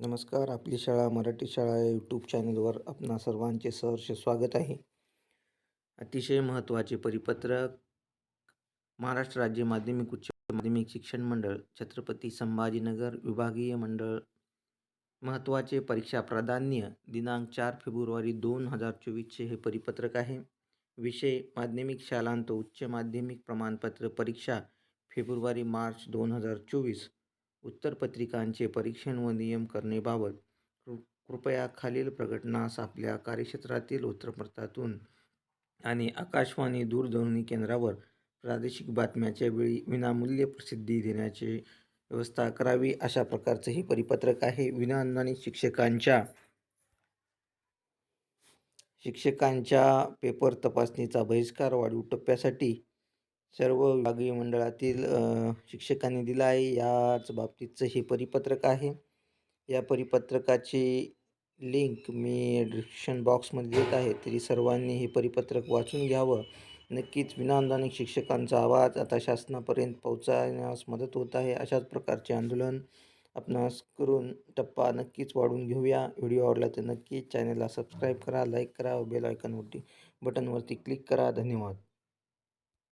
नमस्कार आपली शाळा मराठी शाळा या यूट्यूब चॅनलवर आपणा सर्वांचे सहर्ष स्वागत आहे. अतिशय महत्त्वाचे परिपत्रक महाराष्ट्र राज्य माध्यमिक उच्च माध्यमिक शिक्षण मंडळ छत्रपती संभाजीनगर विभागीय मंडळ. महत्त्वाचे परीक्षा प्राधान्य दिनांक चार फेब्रुवारी दोन हजार चोवीसचे हे परिपत्रक आहे. विषय माध्यमिक शालांत उच्च माध्यमिक प्रमाणपत्र परीक्षा फेब्रुवारी मार्च दोन हजार चोवीस. उत्तरपत्रिकांचे परीक्षण व नियम करणेबाबत कृ कृपया खालील प्रकटनास आपल्या कार्यक्षेत्रातील वृत्तपत्रातून आणि आकाशवाणी दूरध्वनी केंद्रावर प्रादेशिक बातम्याच्या वेळी विनामूल्य प्रसिद्धी देण्याची व्यवस्था करावी अशा प्रकारचं हे परिपत्रक आहे. विनाअनुदानित शिक्षकांच्या शिक्षकांच्या पेपर तपासणीचा बहिष्कार वाढीव टप्प्यासाठी सर्व विभागीय मंडळातील शिक्षकांनी दिला आहे. याच बाबतीतचं हे परिपत्रक आहे. या परिपत्रकाची लिंक मी डिस्क्रिप्शन बॉक्समध्ये देत आहे. तरी सर्वांनी हे परिपत्रक वाचून घ्यावं. नक्कीच विनाअनुदानिक शिक्षकांचा आवाज आता शासनापर्यंत पोहोचण्यास मदत होत आहे. अशाच प्रकारचे आंदोलन आपणास करून टप्पा नक्कीच वाढून घेऊया. व्हिडिओ आवडला तर नक्कीच चॅनलला सबस्क्राईब करा लाईक करा बेल आयकॉनवरती बटनवरती क्लिक करा. धन्यवाद.